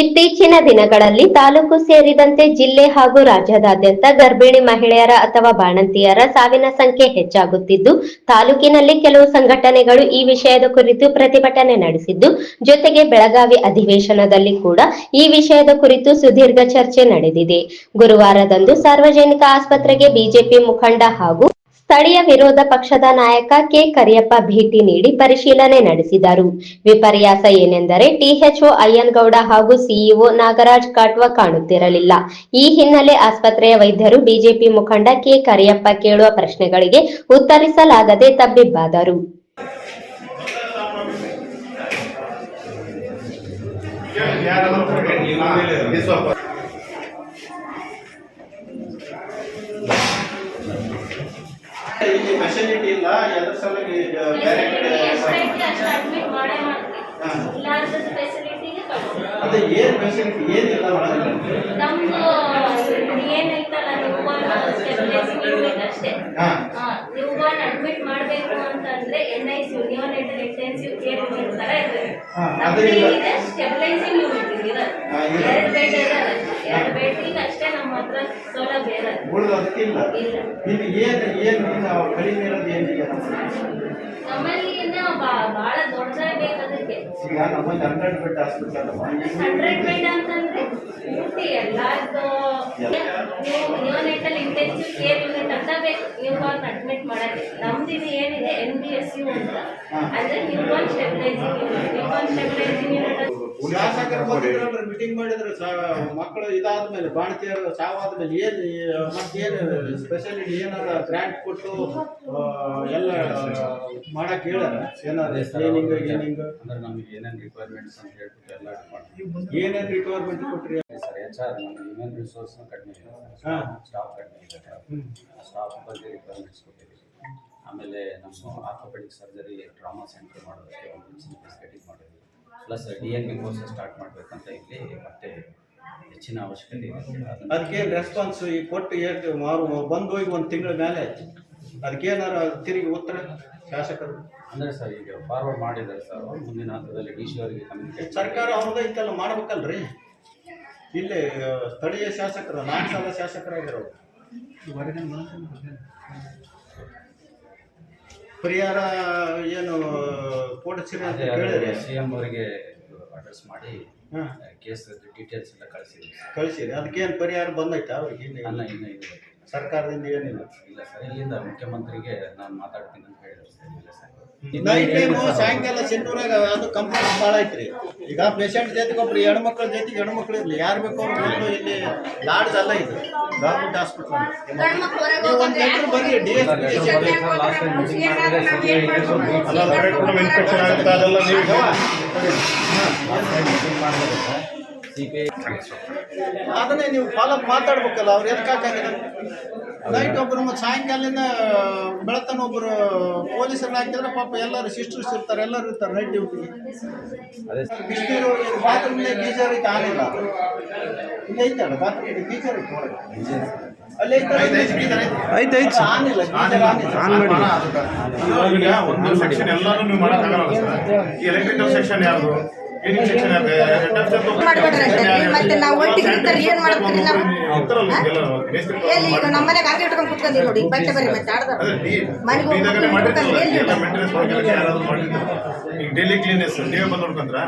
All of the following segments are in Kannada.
ಇತ್ತೀಚಿನ ದಿನಗಳಲ್ಲಿ ತಾಲೂಕು ಸೇರಿದಂತೆ ಜಿಲ್ಲೆ ಹಾಗೂ ರಾಜ್ಯದಾದ್ಯಂತ ಗರ್ಭಿಣಿ ಮಹಿಳೆಯರ ಅಥವಾ ಬಾಣಂತಿಯರ ಸಾವಿನ ಸಂಖ್ಯೆ ಹೆಚ್ಚಾಗುತ್ತಿದ್ದು, ತಾಲೂಕಿನಲ್ಲಿ ಕೆಲವು ಸಂಘಟನೆಗಳು ಈ ವಿಷಯದ ಕುರಿತು ಪ್ರತಿಭಟನೆ ನಡೆಸಿದ್ದು, ಜೊತೆಗೆ ಬೆಳಗಾವಿ ಅಧಿವೇಶನದಲ್ಲಿ ಕೂಡ ಈ ವಿಷಯದ ಕುರಿತು ಸುದೀರ್ಘ ಚರ್ಚೆ ನಡೆದಿದೆ. ಗುರುವಾರದಂದು ಸಾರ್ವಜನಿಕ ಆಸ್ಪತ್ರೆಗೆ ಬಿಜೆಪಿ ಮುಖಂಡ ಹಾಗೂ ಸ್ಥಳೀಯ ವಿರೋಧ ಪಕ್ಷದ ನಾಯಕ ಕೆ ಕರಿಯಪ್ಪ ಭೇಟಿ ನೀಡಿ ಪರಿಶೀಲನೆ ನಡೆಸಿದರು. ವಿಪರ್ಯಾಸ ಏನೆಂದರೆ ಟಿಎಚ್ಒ ಅಯ್ಯನ್ಗೌಡ ಹಾಗೂ ಸಿಇಒ ನಾಗರಾಜ್ ಕಾಟ್ವ ಕಾಣುತ್ತಿರಲಿಲ್ಲ. ಈ ಹಿನ್ನೆಲೆ ಆಸ್ಪತ್ರೆಯ ವೈದ್ಯರು ಬಿಜೆಪಿ ಮುಖಂಡ ಕೆ ಕರಿಯಪ್ಪ ಕೇಳುವ ಪ್ರಶ್ನೆಗಳಿಗೆ ಉತ್ತರಿಸಲಾಗದೆ ತಬ್ಬಿಬ್ಬಾದರು. ಇಲ್ಲಿ ಫೆಸಿಲಿಟಿ ಇಲ್ಲ ಎದ್ರ ಸಲುವಾಗಿ ಬೇರೆ ಕಡೆ ಅದೇ ಏನ್ ಫೆಸಿಲಿಟಿ ಏನಿಲ್ಲ ಮೇಡಮ್ ಹಾ. ನ್ಯೂಬಾರ್ನ್ ಅಡ್ಮಿಟ್ ಮಾಡಬೇಕು ಅಂತಂದ್ರೆ N I C neonatal intensive care unit ತರ ಇದೆ. ಸ್ಟೆಬಿಲೈಸಿಂಗ್ ಯೂನಿಟ್ ಇದೆ. ಎರಡು ಬೆಡ್ ಇರೋದು ಎರಡು ಅಷ್ಟೇ ನಮ್ಮ ಹತ್ರ ಸೌಲಭ್ಯ ಇರೋದು ಉಳಿದ ಅದಕ್ಕಿಲ್ಲ ಇಲ್ಲ. ಇದು ಏನು ಏನು ಇನ್ನು ಕಡಿಮೆ ಇರೋದು ಏನಿದೆ ನಮ್ಮಲ್ಲಿ ಇನ್ನ ಬಾ- ಬಹಳ ದೊಡ್ಡದಾಗಿ ಬೇಕು ಅದಕ್ಕೆ ಈಗ ನಮ್ಮಲ್ಲಿ hundred bed hospital hundred bed ಅಂತಂದ್ರೆ ಪೂರ್ತಿ ಎಲ್ಲಾರ್ದು ನ್ಯೂನೆಟಲ್ ಇಂಟೆನ್ಸಿವ್ ಕೇರ್ ಯೂನಿಟ್ ಅಂತ ಬೇಕು. ನ್ಯೂ ಬಾರ್ನ್ ಅಡ್ಮಿಟ್ ಮಾಡೋಕ್ಕೆ. ನಮ್ದು ಇದು ಏನಿದೆ ಎನ್ ಬಿ ಎಸ್ ಯು ಅಂತ. ಅಂದ್ರೆ newborn stabilising unit newborn stabilising ಶಾಸಕರು ಮೀಟಿಂಗ್ ಮಾಡಿದ್ರು ಮಕ್ಕಳು ಇದಾದ್ಮೇಲೆ ಬಾಣತಿಯರು ಸಾವಾದ್ಮೇಲೆ ಏನ್ ಮತ್ತೇನು ಸ್ಪೆಷಾಲಿಟಿ ಏನಾರ ಗ್ರಾಂಟ್ ಕೊಟ್ಟು ಎಲ್ಲ ಮಾಡಕ್ ಹೇಳ್ಯಾರ ಏನಾರ ಏನಿಂಗ್ ಅಂದ್ರೆ ನಮಗೆ ಏನೇನು ರಿಕ್ವೈರ್ಮೆಂಟ್ಸ್ ಅಂತ ಹೇಳ್ಬಿಟ್ಟು ಎಲ್ಲ ಏನೇನ್ ರಿಕ್ವೈರ್ಮೆಂಟ್ ಕೊಟ್ರಿ? ಸರ್ ಎಚ್ ಆರ್ ನಮ್ಮ ಹ್ಯೂಮನ್ ರಿಸೋರ್ಸ್ ಕಡಿಮೆ ಇದೆ. ಸ್ಟಾಫ್ ಕಡಿಮೆ ಇದೆ ಸ್ಟಾಫ್ ಬಗ್ಗೆ ರಿಕ್ವೈರ್ಮೆಂಟ್ಸ್ ಕೊಟ್ಟಿದ್ದೀವಿ. ಆಮೇಲೆ ನಮ್ಮ ಆರ್ಥೋಪೆಡಿಕ್ ಸರ್ಜರಿ ಟ್ರಾಮಾ ಸೆಂಟರ್ ಮಾಡೋದಕ್ಕೆ ಒಂದು ಫೆಸಿಲಿಟೀಸ್ ಮಾಡಿದ್ವಿ plus D N B course start ಮಾಡಬೇಕಂತ ಇಲ್ಲಿ ಮತ್ತೆ ಹೆಚ್ಚಿನ ಅವಶ್ಯಕತೆ ಇದೆ ಅದಕ್ಕೇನು ರೆಸ್ಪಾನ್ಸ್ ಈ ಕೊಟ್ಟು ಎಷ್ಟು ಮಾರು ಬಂದು ಹೋಗಿ ಒಂದು ತಿಂಗಳ ಮೇಲೆ ಆಯ್ತು. ಅದಕ್ಕೇನಾರ ತಿರುಗಿ ಉತ್ತರ ಶಾಸಕರು. ಅಂದರೆ ಸರ್ ಈಗ ಫಾರ್ವರ್ಡ್ ಮಾಡಿದ್ದಾರೆ ಸರ್ ಮುಂದಿನ ಹಂತದಲ್ಲಿ ಡಿ ಸಿ ಅವರಿಗೆ ಕಮ್ಯುನಿಕೇಟ್ ಸರ್ಕಾರ ಅವ್ರದ್ದು ಐತಲ್ಲ ಮಾಡ್ಬೇಕಲ್ರಿ. ಇಲ್ಲಿ ಸ್ಥಳೀಯ ಶಾಸಕರು ನಾಲ್ಕು ಸಲ ಶಾಸಕರಾಗಿರೋರು. ಪರಿಹಾರ ಏನು ಕೊಡಿಸಿರಿ ಅಂತ ಕೇಳಿದ್ರೆ? ಸಿ ಎಂ ಅವರಿಗೆ ಅಡ್ರೆಸ್ ಮಾಡಿ ಹಾಂ. ಕೇಸ್ ಡೀಟೇಲ್ಸ್ ಎಲ್ಲ ಕಳಿಸಿದ್ವಿ ಕಳಿಸಿ ಕಳಿಸಿರಿ ಅದಕ್ಕೇನು ಪರಿಹಾರ ಬಂದೈತಾ ಅವ್ರಿಗೆ? ಇನ್ನು ಅಲ್ಲ ಇನ್ನೂ ಇದು ಸರ್ಕಾರದಿಂದ ಏನಿಲ್ಲ? ಇಲ್ಲ ಸರ್. ಇಲ್ಲಿಂದ ಮುಖ್ಯಮಂತ್ರಿಗೆ ನಾನು ಮಾತಾಡ್ತೀನಿ ಅಂತ ಹೇಳಿದ್ರು ಸರ್. ಇಲ್ಲ ಸರ್. ನೈಟ್ ಟೈಮು ಸಾಯಂಕಾಲ ಸಿನ್ನೂರಾಗ ಅದು ಕಂಪ್ಲೇಂಟ್ ಭಾಳ ಐತ್ರಿ ಈಗ ಪೇಷಂಟ್ ಜೊತೆಗೆ ಒಬ್ರು ಹೆಣ್ಮಕ್ಳ ಜೊತೆಗೆ ಹೆಣ್ಮಕ್ಳು ಇರಲಿ ಯಾರು ಬೇಕೋ ಅವ್ರು ಬಂದು ಇಲ್ಲಿ ಲಾಡ್ಜ್ ಅಲ್ಲ ಇದು ಗೌರ್ಮೆಂಟ್ ಹಾಸ್ಪಿಟಲ್ ನೀವು ಒಂದು ಲೆಟ್ರ್ ಬರ್ರಿ ಡಿ ಎಸ್ ಸಿ ಪಿ ಅದನ್ನೇ ನೀವು ಫಾಲೋ ಮಾತಾಡ್ಬೇಕಲ್ಲ ಅವ್ರು ಎದಕ್ಕಾಗಲ್ಲ ನೈಟ್ ಒಬ್ರು ಮತ್ತು ಸಾಯಂಕಾಲದಿಂದ ಬೆಳತನ ಒಬ್ರು ಪೊಲೀಸರನ್ನ ಹಾಕಿದ್ರೆ ಪಾಪ ಎಲ್ಲರೂ ಸಿಸ್ಟರ್ಸ್ ಇರ್ತಾರೆ ಎಲ್ಲರೂ ಇರ್ತಾರೆ ನೈಟ್ ಡ್ಯೂಟಿಗೆ ಅದೇ. ಬಿಸಿನೀರು ಬಾತ್ರೂಮ್ನೇ ಗೀಜರ್ ಐತೆ ಆನಿಲ್ಲ ಇಲ್ಲಿ ಐತಲ್ಲ ಬಾತ್ರೂಮ್ ಗೀಜರ್ ಐತೆ ಒಳಗೆ ಅಲ್ಲಿ ಐತೆ ಆನಿಲ್ಲ ಗೀಜರ್ ಆನಿಲ್ಲ ಒಂದು ಸೆಕ್ಷನ್ ಎಲ್ಲಾನು ನೀವು ಮಾಡಕ್ಕಾಗಲ್ಲ ಸರ್. ಈ ಎಲೆಕ್ಟ್ರಿಕಲ್ ಸೆಕ್ಷನ್ ಯಾವುದು ಸೆಕ್ಷನ್ ಮಾಡ್ಬಿಡ್ರಿ ಮತ್ತೆ ನಾವು ಒಟ್ಟಿಗೆ ಇರ್ತಾರೆ ಏನ್ ಮಾಡ್ತೀರಿ ನಾವು ಎಲ್ಲಿ ಈಗ ನಮ್ಮ ಮನೆಗೆ ಹಾಗೆ ಇಟ್ಕೊಂಡು ಕುತ್ಕೊಂಡಿ ನೋಡಿ ಬಟ್ಟೆ ಬರಿ ಮತ್ತೆ ಆಡ್ದ ಮನೆಗೆ ಹೋಗಿ ಕುತ್ಕೊಂಡು ಎಲ್ಲಿ ಈಗ ಡೈಲಿ ಕ್ಲೀನೆಸ್ ನೀವೇ ಬಂದು ನೋಡ್ಕೊಂಡ್ರ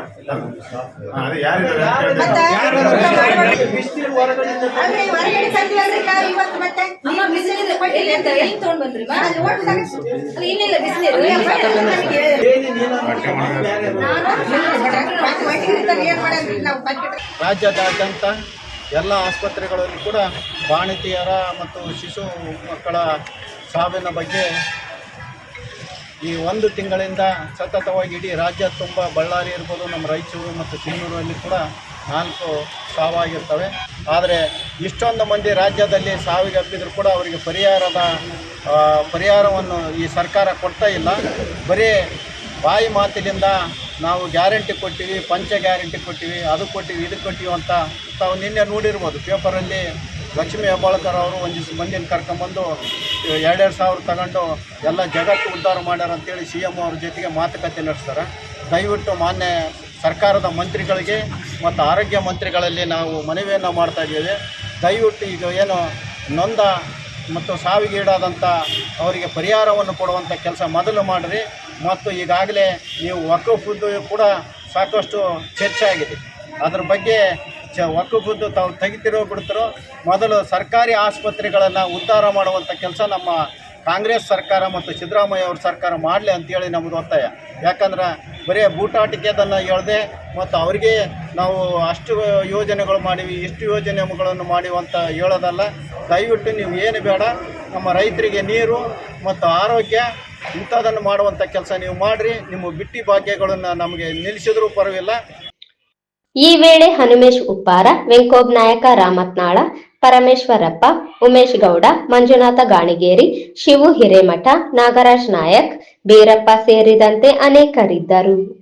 ಅದೇ ಯಾರಿದ್ದಾರೆ ಮತ್ತೆ ಬಿಸಿನೀರು ಹೊರಗಡೆ ಅಲ್ರಿ ಹೊರಗಡೆ ತಂದಿವಲ್ರಿ ನಾವು ಇವತ್ತು ಮತ್ತೆ ಬಿಸಿನೀರು ರಾಜ್ಯಾದ್ಯಂತ ಎಲ್ಲ ಆಸ್ಪತ್ರೆಗಳಲ್ಲಿ ಕೂಡ ಬಾಣತಿಯರ ಮತ್ತು ಶಿಶು ಮಕ್ಕಳ ಸಾವಿನ ಬಗ್ಗೆ ಈ ಒಂದು ತಿಂಗಳಿಂದ ಸತತವಾಗಿ ಇಡೀ ರಾಜ್ಯ ತುಂಬ ಬಳ್ಳಾರಿ ಇರ್ಬೋದು, ನಮ್ಮ ರಾಯಚೂರು ಮತ್ತು ಚಿನ್ನೂರಲ್ಲಿ ಕೂಡ ನಾಲ್ಕು ಸಾವಾಗಿರ್ತವೆ. ಆದರೆ ಇಷ್ಟೊಂದು ಮಂದಿ ರಾಜ್ಯದಲ್ಲಿ ಸಾವಿಗೆ ಅಪ್ಪಿದ್ರು ಕೂಡ ಅವರಿಗೆ ಪರಿಹಾರದ ಪರಿಹಾರವನ್ನು ಈ ಸರ್ಕಾರ ಕೊಡ್ತಾ ಇಲ್ಲ. ಬರೀ ಬಾಯಿ ಮಾತಿನಿಂದ ನಾವು ಗ್ಯಾರಂಟಿ ಕೊಟ್ಟಿವಿ, ಪಂಚ ಗ್ಯಾರಂಟಿ ಕೊಟ್ಟಿವಿ, ಅದು ಕೊಟ್ಟಿವಿ, ಇದು ಕೊಟ್ಟಿವಿ ಅಂತ ತಾವು ನಿನ್ನೆ ನೋಡಿರ್ಬೋದು. ಪೇಪರಲ್ಲಿ ಲಕ್ಷ್ಮೀ ಹೆಬ್ಬಾಳ್ಕರ್ ಅವರು ಒಂದಿಷ್ಟು ಮಂದಿನ ಕರ್ಕೊಂಬಂದು ಎರಡೆರಡು ಸಾವಿರ ತಗೊಂಡು ಎಲ್ಲ ಜಗತ್ತು ಉದ್ಧಾರ ಮಾಡ್ಯಾರ ಅಂತೇಳಿ ಸಿ ಎಂ ಅವ್ರ ಜೊತೆಗೆ ಮಾತುಕತೆ ನಡೆಸ್ತಾರೆ. ದಯವಿಟ್ಟು ಮಾನ್ಯ ಸರ್ಕಾರದ ಮಂತ್ರಿಗಳಿಗೆ ಮತ್ತು ಆರೋಗ್ಯ ಮಂತ್ರಿಗಳಲ್ಲಿ ನಾವು ಮನವಿಯನ್ನು ಮಾಡ್ತಾ ಇದ್ದೇವೆ. ದಯವಿಟ್ಟು ಈಗ ಏನು ನೊಂದ ಮತ್ತು ಸಾವಿಗೀಡಾದಂಥ ಅವರಿಗೆ ಪರಿಹಾರವನ್ನು ಕೊಡುವಂಥ ಕೆಲಸ ಮೊದಲು ಮಾಡಿರಿ. ಮತ್ತು ಈಗಾಗಲೇ ನೀವು ವಕಫುದ್ದು ಕೂಡ ಸಾಕಷ್ಟು ಚರ್ಚೆ ಆಗಿದೆ. ಅದ್ರ ಬಗ್ಗೆ ಚ ವಕಫುದ್ದು ತಾವು ತೆಗಿತಿರೋ ಬಿಡ್ತಿರೋ ಮೊದಲು ಸರ್ಕಾರಿ ಆಸ್ಪತ್ರೆಗಳನ್ನು ಉದ್ಧಾರ ಮಾಡುವಂಥ ಕೆಲಸ ನಮ್ಮ ಕಾಂಗ್ರೆಸ್ ಸರ್ಕಾರ ಮತ್ತು ಸಿದ್ದರಾಮಯ್ಯ ಅವ್ರ ಸರ್ಕಾರ ಮಾಡಲಿ ಅಂತೇಳಿ ನಮ್ಮದು ಒತ್ತಾಯ. ಯಾಕಂದ್ರೆ ಬರೀ ಬೂಟಾಟಿಕೆದನ್ನು ಹೇಳ್ದೆ ಮತ್ತು ಅವರಿಗೆ ನಾವು ಅಷ್ಟು ಯೋಜನೆಗಳು ಮಾಡಿವಿ, ಇಷ್ಟು ಯೋಜನೆಗಳನ್ನು ಮಾಡಿವಂತ ಹೇಳೋದಲ್ಲ. ದಯವಿಟ್ಟು ನೀವು ಏನು ಬೇಡ, ನಮ್ಮ ರೈತರಿಗೆ ನೀರು ಮತ್ತು ಆರೋಗ್ಯ ಇಂಥದನ್ನು ಮಾಡುವಂತ ಕೆಲಸ ನೀವು ಮಾಡ್ರಿ. ನಿಮ್ಮ ಬಿಟ್ಟಿ ಭಾಗ್ಯಗಳನ್ನು ನಮಗೆ ನಿಲ್ಲಿಸಿದ್ರೂ ಪರವಿಲ್ಲ ಈ ವೇಳೆ ಹನುಮೇಶ್ ಉಪ್ಪಾರ, ವೆಂಕೋಬ್ ನಾಯಕ ರಾಮತ್ನಾಳ, ಪರಮೇಶ್ವರಪ್ಪ, ಉಮೇಶ್ ಗೌಡ, ಮಂಜುನಾಥ ಗಾಣಿಗೇರಿ, ಶಿವು ಹಿರೇಮಠ, ನಾಗರಾಜ್ ನಾಯಕ್, ಬೀರಪ್ಪ ಸೇರಿದಂತೆ ಅನೇಕರಿದ್ದರು.